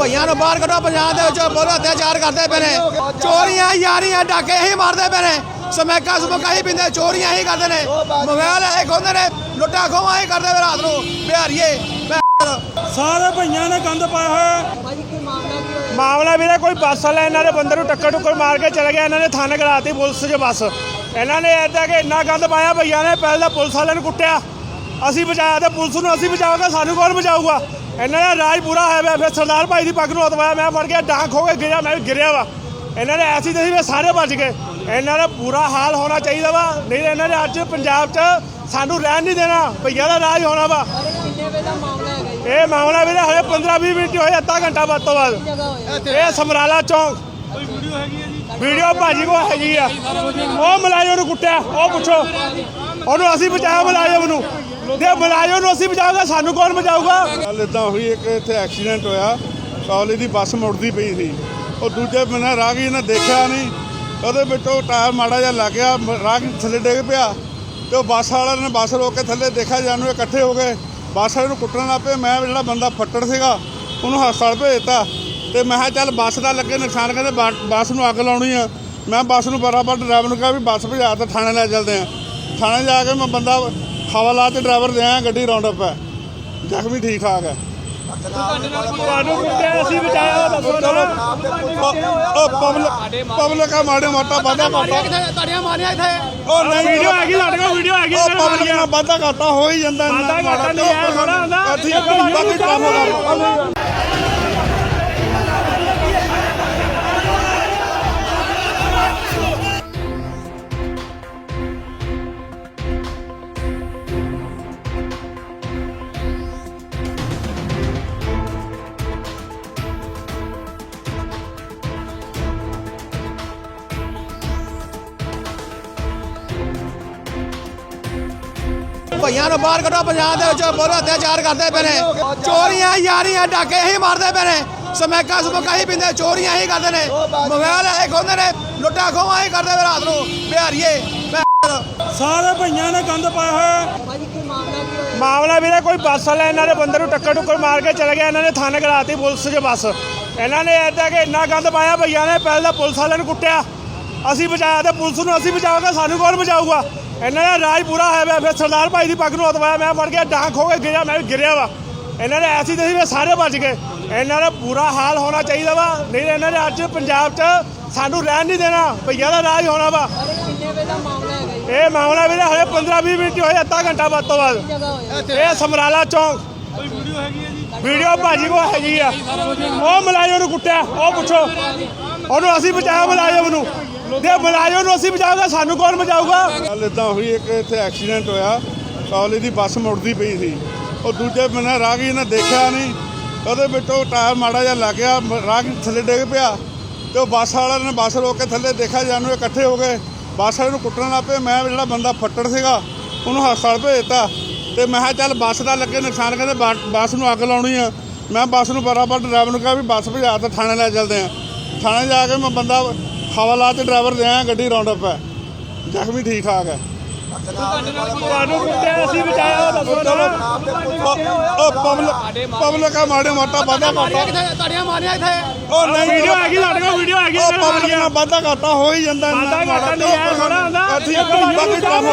ਭਈਆਂ ਨੂੰ ਬਾਹਰ ਕੱਢੋ ਪੰਜਾਬ ਦੇ ਵਿੱਚ ਬਹੁਤ ਅਤਿਆਚਾਰ ਕਰਦੇ ਪਏ ਨੇ। ਚੋਰੀਆਂ ਯਾਰੀਆਂ ਡਾਕੇ ਹੀ ਮਾਰਦੇ ਪਏ ਨੇ। ਸਮੈਕਾ ਸਮੁਕਾ ਹੀ ਪਿੰਦੇ ਚੋਰੀਆਂ ਹੀ ਕਰਦੇ ਨੇ। ਮੋਬਾਈਲ ਇਹ ਖੋਹਦੇ ਨੇ ਲੁੱਟਾ ਖੋਹਾਂ ਹੀ ਕਰਦੇ ਪਏ ਰਾਤ ਨੂੰ। ਬਿਹਾਰੀਏ ਸਾਰੇ ਭਈਆਂ ਨੇ ਗੰਦ ਪਾਇਆ ਹੋਇਆ ਮਾਮਲਾ ਵੀਰੇ ਕੋਈ ਬੱਸ ਵਾਲਾ ਇਹਨਾਂ ਦੇ ਬੰਦੇ ਨੂੰ ਟੱਕਰ ਟੁੱਕਰ ਮਾਰ ਕੇ ਚਲੇ ਗਿਆ ਇਹਨਾਂ ਨੇ ਥਾਣੇ ਕਰਾਤੀ ਪੁਲਿਸ 'ਚ ਬੱਸ। ਇਹਨਾਂ ਨੇ ਐਦਾਂ ਕਿ ਇੰਨਾ ਗੰਦ ਪਾਇਆ ਭਈਆਂ ਨੇ ਪਹਿਲਾਂ ਪੁਲਿਸ ਵਾਲਿਆਂ ਨੂੰ ਕੁੱਟਿਆ। ਅਸੀਂ ਬਚਾਇਆ ਤੇ ਪੁਲਿਸ ਨੂੰ ਅਸੀਂ ਬਚਾਵਾਂਗੇ ਸਾਨੂੰ ਕੌਣ ਬਚਾਊਗਾ? ਇਹਨਾਂ ਦਾ ਰਾਜ ਪੂਰਾ ਹੋਇਆ ਪਿਆ। ਫਿਰ ਸਰਦਾਰ ਭਾਈ ਦੀ ਪੱਗ ਨੂੰ ਹਤਵਾਇਆ ਮੈਂ ਫੜ ਕੇ ਡਾਂਗ ਖੋ ਕੇ ਗਿਰਿਆ ਮੈਂ ਵੀ ਗਿਰਿਆ ਵਾ। ਇਹਨਾਂ ਨੇ ਐਸੀ ਤਸੀ ਵੀ ਸਾਰੇ ਬਚ ਗਏ। ਇਹਨਾਂ ਦਾ ਬੁਰਾ ਹਾਲ ਹੋਣਾ ਚਾਹੀਦਾ ਵਾ। ਨਹੀਂ ਇਹਨਾਂ ਨੇ ਅੱਜ ਪੰਜਾਬ 'ਚ ਸਾਨੂੰ ਰਹਿਣ ਨਹੀਂ ਦੇਣਾ। ਭਈਆ ਦਾ ਰਾਜ ਹੋਣਾ ਵਾ। ਇਹ ਮਾਮਲਾ ਵੀਰੇ ਹਲੇ 15 20 ਮਿੰਟ ਹੀ ਹੋਏ ਅੱਧਾ ਘੰਟਾ ਵੱਧ ਤੋਂ ਵੱਧ। ਇਹ ਸਮਰਾਲਾ ਚੌਂਕ ਕੋਈ ਵੀਡੀਓ ਹੈਗੀ ਹੈ ਜੀ ਵੀਡੀਓ ਭਾਜੀ ਕੋ ਹੈਗੀ ਆ। ਉਹ ਮਲਾਜੋ ਨੂੰ ਕੁੱਟਿਆ। ਉਹ ਪੁੱਛੋ। ਉਹਨੂੰ ਅਸੀਂ ਬਚਾਇਆ ਮਲਾਜੋ ਨੂੰ। ਜੇ ਮਲਾਜੋ ਨੂੰ ਅਸੀਂ ਬਚਾਉਂਗੇ ਸਾਨੂੰ ਕੌਣ ਬਚਾਊਗਾ? ਗੱਲ ਇਦਾਂ ਹੋਈ ਇੱਕ ਇੱਥੇ ਐਕਸੀਡੈਂਟ ਹੋਇਆ। ਕਾਲਜ ਦੀ ਬੱਸ ਮੁੜਦੀ ਪਈ ਸੀ। ਉਹ ਦੂਜੇ ਬੰਨੇ ਰਾਹਗੀਰ ਨੇ ਦੇਖਿਆ ਨਹੀਂ। ਉਹਦੇ ਵਿੱਚੋਂ ਟਾਇਰ ਮਾੜਾ ਜਿਹਾ ਲੱਗ ਗਿਆ ਰਾਹਗੀਰ ਥੱਲੇ ਡਿੱਗ ਪਿਆ। ਤੇ ਉਹ ਬੱਸ ਵਾਲਿਆਂ ਨੇ ਬੱਸ ਰੋਕ ਕੇ ਥੱਲੇ ਦੇਖਿਆ ਜਾਨੂੰ ਇਕੱਠੇ ਹੋ ਗਏ। ਬੱਸ ਵਾਲੇ ਨੂੰ ਕੁੱਟਣ ਲੱਗ ਪਏ। ਮੈਂ ਜਿਹੜਾ ਬੰਦਾ ਫੱਟੜ ਸੀਗਾ ਉਹਨੂੰ ਹਸਪਤਾਲ ਭੇਜਤਾ ਤੇ ਮੈਂ ਕਿਹਾ ਚੱਲ ਬੱਸ ਦਾ ਲੱਗੇ ਨੁਕਸਾਨ ਕਹਿੰਦੇ ਬੱਸ ਨੂੰ ਅੱਗ ਲਾਉਣੀ ਆ। ਮੈਂ ਬੱਸ ਨੂੰ ਬਰਾਬਰ ਡਰਾਈਵਰ ਨੂੰ ਕਿਹਾ ਵੀ ਬੱਸ ਭਜਾ ਤੇ ਥਾਣੇ ਲੈ ਚੱਲਦੇ ਆ। ਥਾਣੇ ਜਾ ਕੇ ਮੈਂ ਬੰਦਾ ਹਵਾਲਾ ਤੇ ਡਰਾਈਵਰ ਦੇ ਆਇਆ ਗੱਡੀ ਰਾਉਂਡ ਅਪ ਹੈ। ਜ਼ਖਮੀ ਠੀਕ ਠਾਕ ਹੈ। ਤੁਹਾਨੂੰ ਕੁੱਟਿਆ ਅਸੀਂ ਬਚਾਇਆ ਦੱਸੋ ਨਾ। ਉਹ ਪਬਲਿਕ ਪਬਲਿਕ ਆ ਮਾੜੇ ਮੋਟਾ ਵਾਧਾ ਕਰਤਾ। ਤਾੜੀਆਂ ਮਾਰੀਆਂ ਇੱਥੇ? ਉਹ ਨਹੀਂ ਵੀਡੀਓ ਹੈਗੀ ਸਾਡੇ ਕੋਲ ਵੀਡੀਓ ਹੈਗੀ ਉਹ ਪਬਲਿਕ ਨਾਲ ਵਾਧਾ ਕਰਤਾ ਹੋ ਹੀ ਜਾਂਦਾ ਨਹੀਂ ਹੁੰਦਾ। ਭਈਆਂ ਨੂੰ ਬਾਹਰ ਕੱਢੋ ਪੰਜਾਬ ਦੇ ਵਿੱਚ ਬਹੁਤ ਅਤਿਆਚਾਰ ਕਰਦੇ ਪਏ ਨੇ। ਚੋਰੀਆਂ ਯਾਰੀਆਂ ਡਾਕੇ ਹੀ ਮਾਰਦੇ ਪਏ ਨੇ। ਸਮੈਕਾ ਸਮੁਕਾ ਹੀ ਪਿੰਦੇ ਚੋਰੀਆਂ ਹੀ ਕਰਦੇ ਨੇ। ਮੋਬਾਈਲ ਇਹ ਖੋਹਦੇ ਨੇ ਲੁੱਟਾ ਖੋਹਾਂ ਹੀ ਕਰਦੇ ਰਾਤ ਨੂੰ। ਬਿਹਾਰੀਏ ਸਾਰੇ ਭਈਆਂ ਨੇ ਗੰਦ ਪਾਇਆ ਹੋਇਆ ਮਾਮਲਾ ਵੀਰੇ ਕੋਈ ਬੱਸ ਵਾਲਾ ਇਹਨਾਂ ਦੇ ਬੰਦੇ ਨੂੰ ਟੱਕਰ ਟੁੱਕਰ ਮਾਰ ਕੇ ਚਲੇ ਗਿਆ ਇਹਨਾਂ ਨੇ ਥਾਣੇ ਕਰਾਤੀ ਪੁਲਿਸ 'ਚ ਬੱਸ। ਇਹਨਾਂ ਨੇ ਐਦਾਂ ਕਿ ਇੰਨਾ ਗੰਦ ਪਾਇਆ ਭਈਆ ਨੇ ਪਹਿਲਾਂ ਤਾਂ ਪੁਲਿਸ ਵਾਲਿਆਂ ਨੂੰ ਕੁੱਟਿਆ। ਅਸੀਂ ਬਚਾਇਆ ਤੇ ਪੁਲਿਸ ਨੂੰ ਅਸੀਂ ਬਚਾਵਾਂਗੇ ਸਾਨੂੰ ਕੌਣ ਬਚਾਊਗਾ? ਇਹਨਾਂ ਦਾ ਰਾਜ ਪੂਰਾ ਹੋਇਆ ਪਿਆ। ਫਿਰ ਸਰਦਾਰ ਭਾਈ ਦੀ ਪੱਗ ਨੂੰ ਹਤਵਾਇਆ ਮੈਂ ਫੜ ਕੇ ਡਾਂਗ ਖੋ ਕੇ ਗਿਰਿਆ, ਮੈਂ ਵੀ ਗਿਰਿਆ ਵਾ। ਇਹਨਾਂ ਨੇ ਐਸੀ ਤਸੀ ਵੀ ਸਾਰੇ ਬਚ ਗਏ। ਇਹਨਾਂ ਦਾ ਬੁਰਾ ਹਾਲ ਹੋਣਾ ਚਾਹੀਦਾ ਵਾ। ਨਹੀਂ ਤਾਂ ਇਹਨਾਂ ਨੇ ਅੱਜ ਪੰਜਾਬ 'ਚ ਸਾਨੂੰ ਰਹਿਣ ਨਹੀਂ ਦੇਣਾ। ਭਈਆ ਦਾ ਰਾਜ ਹੋਣਾ ਵਾ। ਇਹ ਮਾਮਲਾ ਵੀਰੇ ਹਲੇ 15 20 ਮਿੰਟ ਹੋਏ, ਅੱਧਾ ਘੰਟਾ ਵੱਧ ਤੋਂ ਵੱਧ। ਇਹ ਸਮਰਾਲਾ ਚੌਂਕ। ਕੋਈ ਵੀਡੀਓ ਹੈਗੀ ਹੈ ਜੀ ਵੀਡੀਓ ਭਾਜੀ ਕੋ ਹੈਗੀ ਆ। ਉਹ ਮਲਾਜੋ ਨੂੰ ਕੁੱਟਿਆ। ਉਹ ਪੁੱਛੋ। ਉਹਨੂੰ ਅਸੀਂ ਬਚਾਇਆ ਮਲਾਜੋ ਨੂੰ। ਜੇ ਮਲਾਜੋ ਨੂੰ ਅਸੀਂ ਬਚਾਉਂਗੇ ਸਾਨੂੰ ਕੌਣ ਬਚਾਊਗਾ? ਗੱਲ ਇਦਾਂ ਹੋਈ, ਇੱਕ ਇੱਥੇ ਐਕਸੀਡੈਂਟ ਹੋਇਆ ਕਾਲਜ ਦੀ ਬੱਸ ਮੁੜਦੀ ਪਈ ਸੀ। ਉਹ ਦੂਜੇ ਬੰਨੇ ਰਾਹਗੀਰ ਨੇ ਦੇਖਿਆ ਨਹੀਂ, ਉਹਦੇ ਵਿੱਚੋਂ ਟਾਇਰ ਮਾੜਾ ਜਿਹਾ ਲੱਗ ਗਿਆ, ਮ- ਥੱਲੇ ਡਿੱਗ ਪਿਆ। ਤੇ ਉਹ ਬੱਸ ਵਾਲਿਆਂ ਨੇ ਬੱਸ ਰੋਕ ਕੇ ਥੱਲੇ ਦੇਖਿਆ ਜਾਨੂੰ ਇਕੱਠੇ ਹੋ ਗਏ। ਬੱਸ ਵਾਲੇ ਨੂੰ ਕੁੱਟਣ ਲੱਗ ਪਏ। ਮੈਂ ਜਿਹੜਾ ਬੰਦਾ ਫੱਟੜ ਸੀਗਾ, ਉਹਨੂੰ ਹਸਪਤਾਲ ਭੇਜਤਾ ਤੇ ਮੈਂ ਕਿਹਾ, ਚੱਲ ਬੱਸ ਦਾ ਲੱਗੇ ਨੁਕਸਾਨ ਕਹਿੰਦੇ ਬੱਸ ਨੂੰ ਅੱਗ ਲਾਉਣੀ ਆ। ਮੈਂ ਬੱਸ ਨੂੰ ਬਰਾਬਰ ਡਰਾਈਵਰ ਨੂੰ ਕਿਹਾ ਵੀ ਬੱਸ ਭਜਾ ਤੇ ਥਾਣੇ ਲੈ ਚੱਲਦੇ ਆ। ਥਾਣੇ ਜਾ ਕੇ ਮੈਂ ਬੰਦਾ ਹਵਾਲਾ ਤੇ ਡਰਾਈਵਰ ਦੇ ਆਇਆ ਗੱਡੀ ਰਾਉਂਡ ਅਪ ਹੈ। ਜ਼ਖਮੀ ਠੀਕ ਠਾਕ ਹੈ। ਤੁਹਾਨੂੰ ਕੁੱਟਿਆ ਅਸੀਂ ਬਚਾਇਆ ਦੱਸੋ ਨਾ ਉਹ ਪਬਲਿਕ ਪਬਲਿਕ ਆ ਮਾੜੇ ਮੋਟਾ ਵਾਧਾ ਕਰਤਾ। ਤਾੜੀਆਂ ਮਾਰੀਆਂ ਇੱਥੇ। ਉਹ ਨਹੀਂ ਵੀਡੀਓ ਹੈਗੀ ਸਾਡੇ ਕੋਲ ਵੀਡੀਓ ਹੈਗੀ ਉਹ ਪਬਲਿਕ ਨਾਲ ਵਾਧਾ ਕਰਤਾ ਹੋ ਹੀ ਜਾਂਦਾ ਨਹੀਂ ਹੁੰਦਾ। ਬਾਕੀ ਕੰਮ